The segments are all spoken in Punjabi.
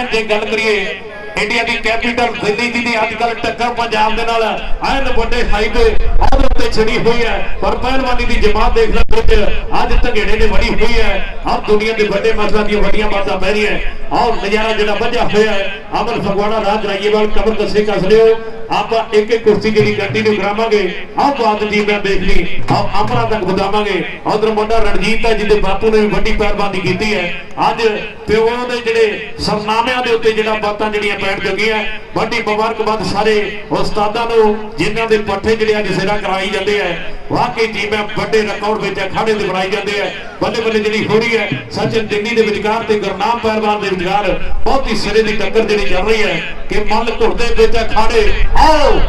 ਐ ਜੇ ਗੱਲ ਕਰੀਏ ਇੰਡੀਆ ਦੀ ਕੈਪੀਟਲ ਦਿੱਲੀ ਦੀ ਦੀ ਅੱਜ ਕੱਲ ਟੱਕਰ ਪੰਜਾਬ ਦੇ ਨਾਲ, ਐਨ ਵੱਡੇ ਹਾਈਵੇ ਉਹਦੇ ਉੱਤੇ ਛਿੜੀ ਹੋਈ ਹੈ। ਪਰ ਪਹਿਲਵਾਨੀ ਦੀ ਜਮਾਤ ਦੇਖ ਲੈ। ਵਿੱਚ ਅੱਜ ਧਗੇੜੇ ਨੇ ਵੜੀ ਹੋਈ ਹੈ, ਆਹ ਦੁਨੀਆ ਦੇ ਵੱਡੇ ਮਸਲਾਂ ਦੀਆਂ ਵੱਡੀਆਂ ਬਾਤਾਂ ਪੈ ਰਹੀਆਂ ਆਹ ਨਜ਼ਾਰਾ ਜਿਹੜਾ ਵੱਜਾ ਹੋਇਆ ਹੈ ਅਮਰ ਫਗਵਾੜਾ ਰਾਜ ਰਾਈਏਵਾਲ ਕਬਰ ਦੱਸੇ ਕੱਸ ਲਿਓ ਆਪਾਂ ਇੱਕ ਇੱਕ ਕੁਰਸੀ ਜਿਹੜੀ ਕੰਟੀਨਿਊ ਕਰਾਵਾਂਗੇ, ਆਹ ਬਾਤ ਦੀ ਮੈਂ ਦੇਖ ਲਈ ਆਹ ਅਮਰਾ ਤੱਕ ਵਧਾਵਾਂਗੇ। ਉਧਰ ਮੁੰਡਾ ਰਣਜੀਤ ਹੈ, ਜਿਹਦੇ ਬਾਪੂ ਨੇ ਵੀ ਵੱਡੀ ਪਹਿਰਬਾਨੀ ਕੀਤੀ ਹੈ। ਅੱਜ ਪਿਓ ਦੇ ਜਿਹੜੇ ਸਰਨਾਮਿਆਂ ਦੇ ਉੱਤੇ ਜਿਹੜਾ ਬਾਤਾਂ ਜਿਹੜੀਆਂ ਪੈਣ ਜੁਗੀਆਂ ਵੱਡੀ ਮੁਬਾਰਕਬਾਦ ਸਾਰੇ ਉਸਤਾਦਾਂ ਨੂੰ, ਜਿਨ੍ਹਾਂ ਦੇ ਪੱਠੇ ਜਿਹੜੇ ਅੱਜ ਸਿਰਾ ਕਰਾਈ ਜਾਂਦੇ ਆ ਵਾਕਈ ਟੀਮਾਂ ਵੱਡੇ ਰਿਕਾਰਡ ਵਿੱਚ ਅਖਾੜੇ ਦੇ ਬਣਾਈ ਜਾਂਦੇ ਆ। ਬੱਲੇ ਬੱਲੇ ਜਿਹੜੀ ਹੋ ਰਹੀ ਹੈ ਸਚਿਨ ਦਿੱਲੀ ਦੇ ਵਿਚਕਾਰ ਤੇ ਗੁਰਨਾਮ ਪਹਿਲਵਾਨ ਦੇ ਵਿਚਕਾਰ ਬਹੁਤ ਹੀ ਸਿਰੇ ਦੀ ਟੱਕਰ ਜਿਹੜੀ ਚੱਲ ਰਹੀ ਹੈ ਕਿ ਮੱਲ ਘੁਰਦੇ ਵਿੱਚ ਅਖਾੜੇ ਆਓ!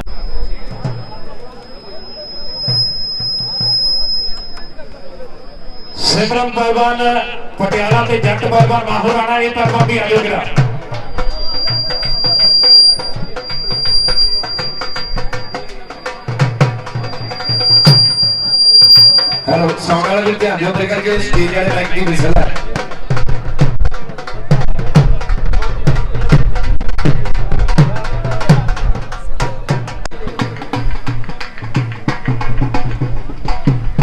ਸਿਮਰਨ ਪਹਿਲਵਾਨ, ਪਟਿਆਲਾ ਤੇ ਜੱਟ ਪਹਿਲਵਾਨ ਮਾਹੌਰ ਇਹ ਤਾਂ ਵੀ ਆਇਓ ਜਰਾ ਹੈਲੋ ਸਾਊਂਡ ਵਾਲੇ ਵੀ ਧਿਆਨ ਦਿਓ ਮੇਰੇ ਕਰਕੇ ਸਟੇਜ ਵਾਲੇ ਮਾਈਕ ਦੀ ਵਿਸਲ ਹੈ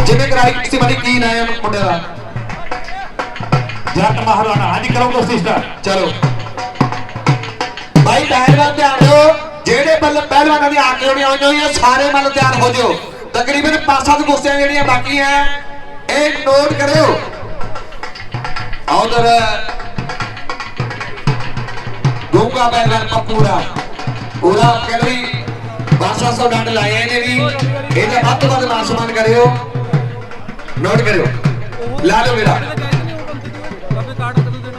ਜਿਵੇਂ ਕਰਾਈ ਕਿਸੇ ਵਾਲੀ ਕੀ ਨਾ ਹੈ ਮੁੰਡੇ ਦਾ ਜੱਟ ਮਾਹੌਰ ਆਣਾ ਹਾਂਜੀ ਕਰੋ ਦੋਸਤੀ ਸਟਾਰਟ ਚਲੋ ਭਾਈ ਪਹਿਲਵਾਨ ਧਿਆਨ ਦਿਓ ਜਿਹੜੇ ਮਤਲਬ ਪਹਿਲਵਾਨਾਂ ਦੀ ਆਕੇ ਹੋਣੀ ਆਉਣੀ ਹੋਈਆਂ ਸਾਰੇ ਮੱਲ ਤਿਆਰ ਹੋ ਜਿਓ ਤਕਰੀਬਨ 5-7 ਕੁਸ਼ਤੀਆਂ ਜਿਹੜੀਆਂ ਬਾਕੀ ਹੈ ਇਹ ਨੋਟ ਕਰਿਓ। ਉਧਰ ਗੂੰਗਾ ਪਹਿਲਵਾਨ ਪਪੂਰਾ ਉਹਦਾ ਕਹਿੰਦੀ ਬਾਸਾ ਸੌ ਡੰਡ ਲਾਏ ਇਹਨੇ ਵੀ। ਇਹਦਾ ਵੱਧ ਤੋਂ ਵੱਧ ਮਾਨ ਸਨਮਾਨ ਕਰਿਓ। ਨੋਟ ਕਰਿਓ। ਲਾ ਲਓ ਮੇਰਾ।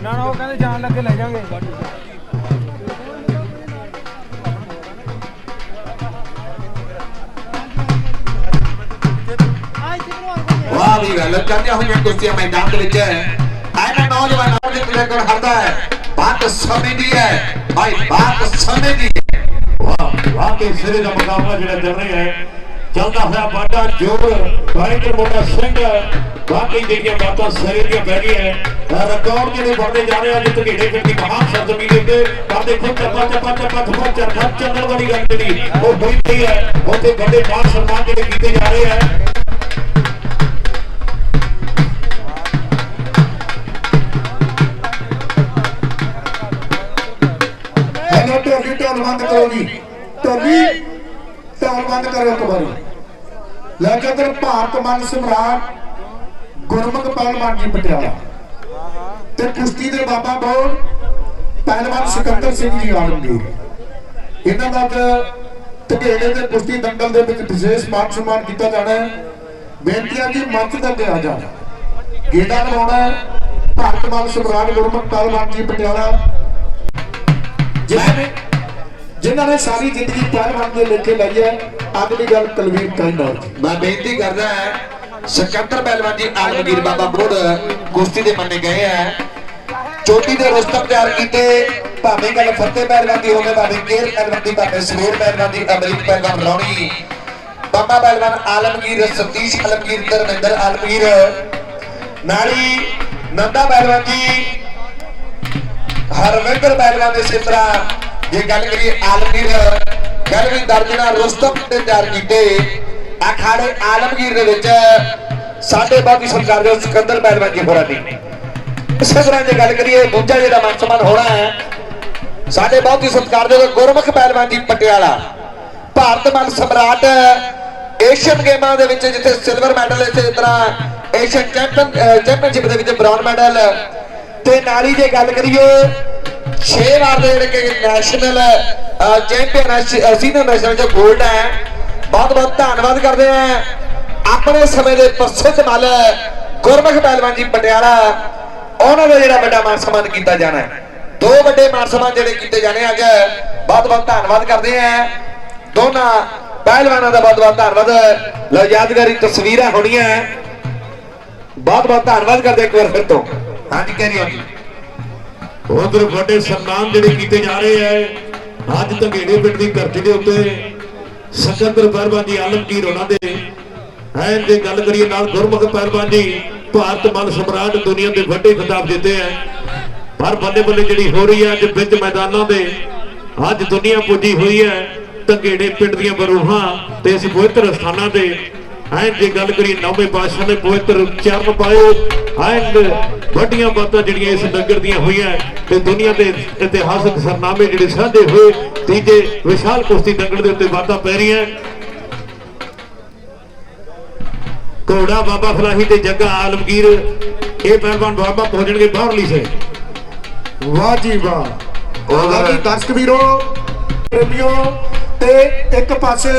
ਨਾ ਨਾ, ਉਹ ਕਹਿੰਦੇ ਜਾਣ ਲੱਗੇ, ਲੈ ਜਾਾਂਗੇ। ਵਾਹ ਵੀ ਗੱਲ ਚੱਲਦੀਆਂ ਹੋਈਆਂ ਕੁਸ਼ਤੀਆਂ ਮੈਦਾਨ ਦੇ ਵਿੱਚ ਐਨਾ ਨੌਜਵਾਨਾਂ ਦੇ ਪਿੱਛੇ ਹਰਦਾ ਹੈ। ਬਾਤ ਸਮੇਂ ਦੀ ਹੈ। ਭਾਈ, ਬਾਤ ਸਮੇਂ ਦੀ ਹੈ। ਵਾਹ ਵਾਕਈ ਸਿਰੇ ਦਾ ਮੁਕਾਬਲਾ ਜਿਹੜਾ ਚੱਲ ਰਿਹਾ ਹੈ। ਚੱਲਦਾ ਹੋਇਆ ਬਾਡਾ ਜੋਰ ਬਾਈਕਰ ਮੋਟਾ ਸਿੰਘ। ਵਾਕਈ ਜਿਹੜੀਆਂ ਬਾਤਾਂ ਸਿਰੇ ਦੀਆਂ ਬਹਿ ਗਈਆਂ ਰਿਕਾਰਡ ਜਿਹੜੇ ਬਣਦੇ ਜਾ ਰਹੇ ਆ, ਜਿੱਤ ਘੇੜੇ ਫਿਰ ਦੀ ਮਹਾਨ ਸਰਜ਼ਮੀਨ ਦੇ ਉੱਤੇ ਪਰ ਦੇਖੋ, ਚੱਪਾ ਚੱਪਾ ਚੱਪਾ ਥਪਾ ਚਰਖਾ ਚੱਲਣ ਵਾਲੀ ਗੱਲ ਜਿਹੜੀ ਉਹ ਹੋਈ ਪਈ ਹੈ। ਉੱਥੇ ਵੱਡੇ ਮਾਨ ਸਨਮਾਨ ਜਿਹੜੇ ਕੀਤੇ ਜਾ ਰਹੇ ਆ ਟੋਲੀ ਕਰੋ ਜੀ। ਟੋਲੀ ਢੋਲ ਕਰੋ ਇੱਕ ਵਾਰੀ। ਭਾਰਤ ਮਨ ਸਮਰਾਟ ਗੁਰਮੁਖ ਪਹਿਲਵਾਨ ਜੀ ਪਟਿਆਲਾ। ਤੇ ਕੁਸ਼ਤੀ ਦੇ ਬਾਬਾ ਬੋਲ ਪਹਿਲਵਾਨ ਸਿਕੰਦਰ ਸਿੰਘ ਜੀ ਆਲਮਗੀਰ। ਇਹਨਾਂ ਦਾ ਅੱਜ ਢਗੇੜੇ ਕੁਸ਼ਤੀ ਦੰਗਲ ਦੇ ਵਿੱਚ ਵਿਸ਼ੇਸ਼ ਮਾਨ ਸਨਮਾਨ ਕੀਤਾ ਜਾਣਾ ਹੈ। ਬੇਨਤੀ ਹੈ ਕਿ ਮੰਚ ਤੇ ਅੱਗੇ ਆ ਜਾਣ। ਗੇੜਾ ਲਵਾਉਣਾ ਹੈ। ਭਾਰਤ ਮਾਨ ਸਮਰਾਟ ਗੁਰਮੁਖ ਪਹਿਲਵਾਨ ਜੀ ਪਟਿਆਲਾ। ਜਿਨ੍ਹਾਂ ਜਿਨ੍ਹਾਂ ਨੇ ਸਾਰੀ ਜ਼ਿੰਦਗੀ ਪਹਿਲਵਾਨ ਦੇ ਲੇਖੇ ਲਈ ਹੈ ਅਗਲੀ ਗੱਲ ਕੁਲਵੀਰ ਟੈਂਡਰ ਮੈਂ ਬੇਨਤੀ ਕਰਦਾ ਹਾਂ, ਸਕੰਦਰ ਪਹਿਲਵਾਨ ਜੀ, ਆਲਮਗੀਰ ਬਾਬਾ ਬੁੱਢ ਕੁਸ਼ਤੀ ਦੇ ਮੰਨੇ ਗਏ ਹੈ। ਚੋਟੀ ਦੇ ਰਸਤਮ ਤਿਆਰ ਕੀਤੇ, ਭਾਵੇਂ ਗੱਲ ਫਤਿਹ ਪਹਿਲਵਾਨ ਦੀ ਹੋਵੇ, ਭਾਵੇਂ ਕੇਰ ਪਹਿਲਵਾਨ ਦੀ, ਭਾਵੇਂ ਸਵੇਰ ਪਹਿਲਵਾਨ ਦੀ, ਅਮਰੀਕ ਪਹਿਲਵਾਨ ਰੌਣੀ। ਬਾਬਾ ਪਹਿਲਵਾਨ ਆਲਮਗੀਰ, ਸਤੀਸ਼ ਆਲਮਗੀਰ, ਧਰਮਿੰਦਰ ਆਲਮਗੀਰ। ਨਾਲੀ, ਨੰਦਾ ਪਹਿਲਵਾਨ ਜੀ, ਹਰਵਿੰਦਰ ਪਹਿਲਵਾਨ ਦੇ ਸਿਮਰਾ ਜੇ ਗੱਲ ਕਰੀਏ ਆਲਮਗੀਰ, ਗੱਲ ਵੀ ਦਰਜਨਾ ਰੁਸਤਮ ਦੇ ਤਿਆਰ ਕੀਤੇ ਅਖਾੜੇ ਆਲਮਗੀਰ ਦੇ ਵਿੱਚ ਸਾਡੇ ਬਾਕੀ ਸਰਕਾਰ ਦੇ ਸਿਕੰਦਰ ਪਹਿਲਵਾਨ ਜੀ ਹੋਰਾਂ ਦੀ। ਇਸੇ ਤਰ੍ਹਾਂ ਜੇ ਗੱਲ ਕਰੀਏ, ਦੂਜਾ ਜਿਹੜਾ ਮਾਨ ਸਨਮਾਨ ਹੋਣਾ ਹੈ, ਸਾਡੇ ਬਹੁਤ ਹੀ ਸਤਿਕਾਰ ਦੇ ਗੁਰਮੁਖ ਪਹਿਲਵਾਨ ਜੀ ਪਟਿਆਲਾ, ਭਾਰਤ ਮਨ ਸਮਰਾਟ ਏਸ਼ੀਅਨ ਗੇਮਾਂ ਦੇ ਵਿੱਚ ਜਿੱਥੇ ਸਿਲਵਰ ਮੈਡਲ ਇਸੇ ਤਰ੍ਹਾਂ ਏਸ਼ੀਅਨ ਚੈਂਪੀਅਨ ਚੈਂਪੀਅਨਸ਼ਿਪ ਦੇ ਵਿੱਚ ਬ੍ਰੌਨ ਮੈਡਲ ਤੇ ਨਾਲ ਹੀ ਜੇ ਗੱਲ ਕਰੀਏ 6 ਵਾਰ ਦੇ ਜਿਹੜੇ ਨੈਸ਼ਨਲ ਚੈਂਪੀਅਨ ਸੀਨੀਅਰ ਨੈਸ਼ਨਲ ਚ 골ਡ ਹੈ। ਬਹੁਤ ਬਹੁਤ ਧੰਨਵਾਦ ਕਰਦੇ ਆ ਆਪਣੇ ਸਮੇਂ ਦੇ ਪ੍ਰਸਿੱਧ ਮੱਲ ਗੁਰਮੁਖ ਪਹਿਲਵਾਨ ਜੀ ਪਟਿਆਲਾ, ਉਹਨਾਂ ਦਾ ਜਿਹੜਾ ਵੱਡਾ ਮਾਨ ਸਨਮਾਨ ਕੀਤਾ ਜਾਣਾ ਹੈ। ਦੋ ਵੱਡੇ ਮਾਨ ਸਨਮਾਨ ਜਿਹੜੇ ਕੀਤੇ ਜਾਣੇ ਅੱਜ, ਬਹੁਤ ਬਹੁਤ ਧੰਨਵਾਦ ਕਰਦੇ ਆ ਦੋਨਾਂ ਪਹਿਲਵਾਨਾਂ ਦਾ ਬਹੁਤ ਬਹੁਤ ਧੰਨਵਾਦ। ਲਓ, ਯਾਦਗਾਰੀ ਤਸਵੀਰਾਂ ਹੋਣੀਆਂ। ਬਹੁਤ ਬਹੁਤ ਧੰਨਵਾਦ ਕਰਦੇ ਇੱਕ ਵਾਰ ਫਿਰ ਤੋਂ। ਹਾਂਜੀ ਕੈਰੀ ਜੀ। ਉਧਰ ਵੱਡੇ ਸਨਮਾਨ ਜਿਹੜੇ ਕੀਤੇ ਜਾ ਰਹੇ ਆ ਅੱਜ ਧੰਗੇੜੇ ਪਿੰਡ ਦੀ ਧਰਤੀ ਦੇ ਉੱਤੇ ਸਕੰਦਰ ਪਹਿਲਵਾਨ ਜੀ ਆਲਮਗੀਰ ਉਹਨਾਂ ਦੇ। ਹੈ ਜੇ ਗੱਲ ਕਰੀਏ ਨਾਲ ਗੁਰਮੁਖ ਪਹਿਲਵਾਨ ਜੀ, ਭਾਰਤ ਮਨ ਸਮਰਾਟ ਦੁਨੀਆ ਦੇ ਵੱਡੇ ਖਿਤਾਬ ਦਿੱਤੇ ਆ ਪਰ ਬੱਲੇ ਬੱਲੇ ਜਿਹੜੀ ਹੋ ਰਹੀ ਹੈ ਅੱਜ ਵਿੱਚ ਮੈਦਾਨਾਂ ਦੇ, ਅੱਜ ਦੁਨੀਆ ਪੁੱਜੀ ਹੋਈ ਹੈ ਤੰਗੇੜੇ ਪਿੰਡ ਦੀਆਂ ਬਰੂਹਾਂ ਤੇ ਇਸ ਪਵਿੱਤਰ ਸਥਾਨਾਂ ਤੇ। ਐਨ ਜੇ ਗੱਲ ਕਰੀਏ ਨੌਵੇਂ ਪਾਤਸ਼ਾਹ ਨੇ ਪਵਿੱਤਰ ਚਰਨ ਪਾਏ। ਐਂਡ ਵੱਡੀਆਂ ਬਾਤਾਂ ਜਿਹੜੀਆਂ ਇਸ ਨਗਰ ਦੀਆਂ ਹੋਈਆਂ ਤੇ ਦੁਨੀਆ ਦੇ ਇਤਿਹਾਸਕ ਸਰਨਾਮੇ ਜਿਹੜੇ ਸਾਂਝੇ ਹੋਏ ਤੀਜੇ ਵਿਸ਼ਾਲ ਕੁਸ਼ਤੀ ਦੰਗਲ ਦੇ ਉੱਤੇ ਬਾਤਾਂ ਪੈ ਰਹੀਆਂ। ਘੋੜਾ ਬਾਬਾ ਫਲਾਹੀ ਤੇ ਜੱਗਾ ਆਲਮਗੀਰ ਇਹ ਪਹਿਲਵਾਨ ਬਾਬਾ ਪਹੁੰਚਣਗੇ ਬਾਹਰਲੀ ਸੇ ਵਾਹ ਜੀ ਵਾਹ। ਉਹਦਾ ਵੀ ਦਰਸ਼ਕ ਵੀਰੋ ਪ੍ਰੇਮੀਓ ਤੇ ਇੱਕ ਪਾਸੇ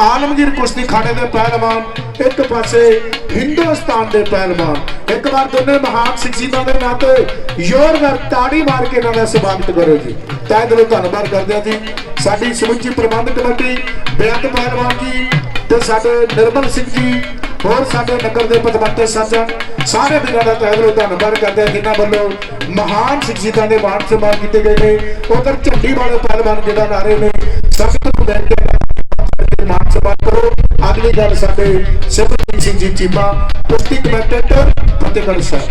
ਆਲਮਗੀਰ ਕੁਸ਼ਤੀ ਖਾਣੇ ਦੇ ਪਹਿਲਵਾਨ, ਇੱਕ ਪਾਸੇ ਹਿੰਦੁਸਤਾਨ ਦੇ ਪਹਿਲਵਾਨ, ਇੱਕ ਵਾਰ ਦੋਨੇ ਮਹਾਨ ਸ਼ਖਸੀਅਤਾਂ ਦੇ ਨਾਤੇ ਜ਼ੋਰਦਾਰ ਤਾੜੀ ਮਾਰ ਕੇ ਇਹਨਾਂ ਦਾ ਸਵਾਗਤ ਕਰੋ ਜੀ। ਤਹਿ ਦਿਲੋਂ ਧੰਨਵਾਦ ਕਰਦੇ ਹਾਂ ਜੀ। ਸਾਡੀ ਸਮੁੱਚੀ ਪ੍ਰਬੰਧ ਕਮੇਟੀ, ਬੇਅੰਤ ਪਹਿਲਵਾਨ ਜੀ ਤੇ ਸਾਡੇ ਨਿਰਮਲ ਸਿੰਘ ਜੀ, ਹੋਰ ਸਾਡੇ ਨਗਰ ਦੇ ਪਤਵੰਤੇ ਸੱਜਣ ਸਾਰੇ ਵੀਰਾਂ ਦਾ ਤਹਿ ਦਿਲੋਂ ਧੰਨਵਾਦ ਕਰਦੇ ਹਾਂ, ਜਿਨ੍ਹਾਂ ਵੱਲੋਂ ਮਹਾਨ ਸ਼ਖਸੀਅਤਾਂ ਦੇ ਮਾਣ ਸਨਮਾਨ ਕੀਤੇ ਗਏ ਨੇ। ਉਧਰ ਝੰਡੀ ਵਾਲੇ ਪਹਿਲਵਾਨ ਜਿਹੜਾ ਨਾਰੇ ਨੇ ਸਖਤ ਨੂੰ ਬੈਠ ਕੇ ਮਾਨ ਸਨਮਾਨ ਕਰੋ ਅਗਲੀ ਗੱਲ ਸਾਡੇ ਸਿਮਰਜੀਤ ਸਿੰਘ ਜੀ ਚੀਮਾ ਕੁਸ਼ਤੀ ਕਮੈਂਟੇਟਰ ਫਤਿਹਗੜ੍ਹ ਸਾਹਿਬ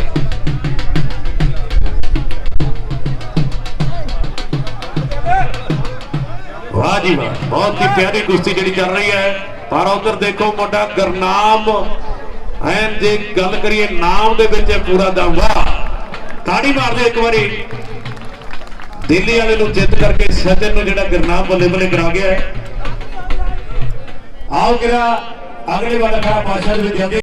ਵਾਹ ਜੀ ਵਾਹ, ਬਹੁਤ ਹੀ ਪਿਆਰੀ ਕੁਸ਼ਤੀ ਜਿਹੜੀ ਚੱਲ ਰਹੀ ਹੈ। ਪਰ ਉਧਰ ਦੇਖੋ ਮੁੰਡਾ ਗਰਨਾਮ। ਐਨ ਜੇ ਗੱਲ ਕਰੀਏ ਨਾਮ ਦੇ ਵਿੱਚ ਪੂਰਾ ਦਮ ਵਾਹ। ਤਾੜੀ ਮਾਰਦੇ ਇੱਕ ਵਾਰੀ। ਦਿੱਲੀ ਵਾਲੇ ਨੂੰ ਜਿੱਤ ਕਰਕੇ ਸਜਣ ਨੂੰ ਜਿਹੜਾ ਗਰਨਾਮ ਬੱਲੇ ਬੱਲੇ ਕਰਾ ਗਿਆ ਹੈ ਆਓ ਕਿਰਾ ਅਗਲੇ ਵਾਲਾ ਖੜਾ ਪਾਸ਼ਾ ਦੇ ਵਿੱਚ ਜਾਂਦੇ